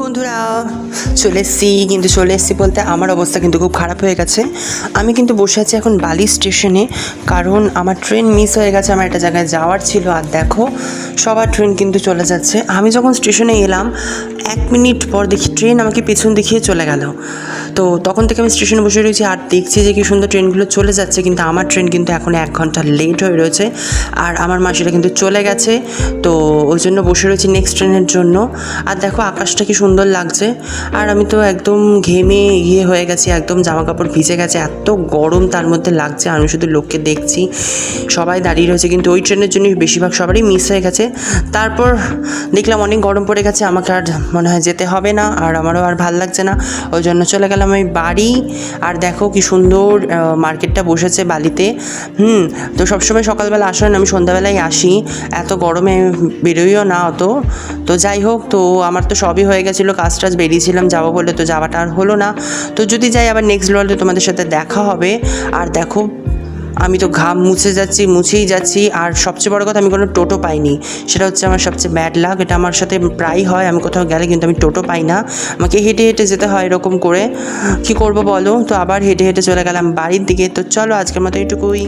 বন্ধুরা, চলে এসছি, কিন্তু চলে এসছি বলতে আমার অবস্থা কিন্তু খুব খারাপ হয়ে গেছে। আমি কিন্তু বসে আছি এখন বালি স্টেশনে, কারণ আমার ট্রেন মিস হয়ে গেছে, আমার একটা জায়গায় যাওয়ার ছিল, আর দেখো, সবার ট্রেন কিন্তু চলে যাচ্ছে। আমি যখন স্টেশনে এলাম, এক মিনিট পর দেখি ট্রেন আমাকে পেছন দেখিয়ে চলে গেল। তো তখন থেকে আমি স্টেশনে বসে রয়েছি, আর দেখছি যে কি সুন্দর ট্রেনগুলো চলে যাচ্ছে, কিন্তু আমার ট্রেন কিন্তু এখন এক ঘণ্টা লেট হয়ে রয়েছে, আর আমার মাসিরা কিন্তু চলে গেছে। তো ওই জন্য বসে রয়েছি নেক্সট ট্রেনের জন্য। আর দেখো, আকাশটা কি সুন্দর লাগছে। আর আমি তো একদম ঘেমে ইয়ে হয়ে গেছি, একদম জামা কাপড় ভিজে গেছে, এত গরম তার মধ্যে লাগছে, আমি শুধু লোককে দেখছি, সবাই দাঁড়িয়ে রয়েছে, কিন্তু ওই ট্রেনের জন্যই বেশিরভাগ সবারই মিস হয়ে গেছে। তারপর দেখলাম অনেক গরম পড়ে গেছে, আমাকে আর মনে হয় যেতে হবে না, আর আমারও আর ভালো লাগছে না, ওই জন্য চলে গেলাম আমি বাড়ি, আর দেখো কি সুন্দর মার্কেটটা বসেছে বালিতে, হুম, তো সবসময় সকালবেলা আসো না, আমি সন্ধ্যাবেলায় আসি, এত গরমে বেরোইও না অত, তো যাই হোক, তো আমার তো সবই হয়ে গেছিল, কাজ টাজ বেরিয়েছিলাম, যাব বলে তো যাওয়াটা আর হলো না। তো যদি যাই আবার নেক্সট ললে তোমাদের সাথে দেখা হবে। আর দেখো, আমি তো ঘাম মুছে যাচ্ছি, মুছেই যাচ্ছি। আর সবচেয়ে বড় কথা, আমি কোনো টোটো পাইনি। সেটা হচ্ছে আমার সবচেয়ে ব্যাড লাগ এটা আমার সাথে প্রায় হয়। আমি কোথাও গেলে কিন্তু আমি টোটো পাই না। আমাকে হেঁটে হেঁটে যেতে হয় এরকম করে। কি করব বলো? তো আবার হেঁটে হেঁটে চলে গেলাম বাড়ির দিকে। তো চলো, আজকের মতো এইটুকুই